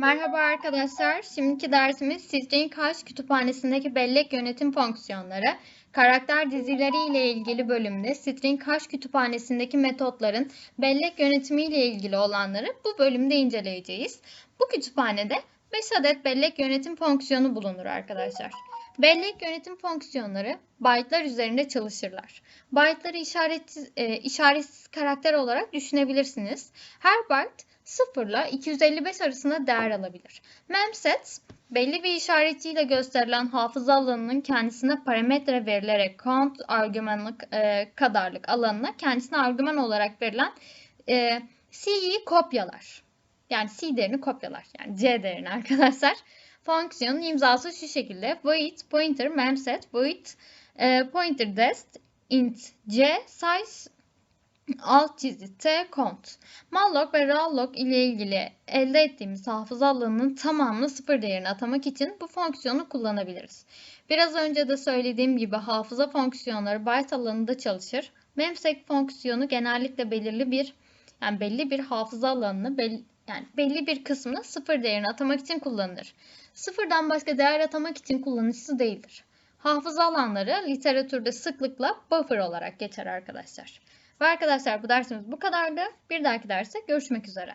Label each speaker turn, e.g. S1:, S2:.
S1: Merhaba arkadaşlar. Şimdiki dersimiz String Hash kütüphanesindeki bellek yönetim fonksiyonları. Karakter dizileri ile ilgili bölümde String Hash kütüphanesindeki metotların bellek yönetimi ile ilgili olanları bu bölümde inceleyeceğiz. Bu kütüphanede 5 adet bellek yönetim fonksiyonu bulunur arkadaşlar. Bellek yönetim fonksiyonları byte'lar üzerinde çalışırlar. Byte'ları işaretsiz, e, işaretsiz karakter olarak düşünebilirsiniz. Her byte 0 ile 255 arasında değer alabilir. Memset belli bir işaretiyle gösterilen hafıza alanının kendisine parametre verilerek count argümanlık e, kadarlık alanına kendisine argüman olarak verilen e, C'yi kopyalar. Yani C değerini kopyalar. Yani C değerini arkadaşlar. Fonksiyonun imzası şu şekilde. Void pointer memset void e, pointer dest int c size alt çizgi t count. Malloc ve rallog ile ilgili elde ettiğimiz hafıza alanının tamamını sıfır değerine atamak için bu fonksiyonu kullanabiliriz. Biraz önce de söylediğim gibi hafıza fonksiyonları byte alanında çalışır. Memsek fonksiyonu genellikle belirli bir yani belli bir hafıza alanını yani belli bir kısmını sıfır değerine atamak için kullanılır. Sıfırdan başka değer atamak için kullanışsız değildir. Hafıza alanları literatürde sıklıkla buffer olarak geçer arkadaşlar. Ve arkadaşlar bu dersimiz bu kadardı. Bir dahaki derste görüşmek üzere.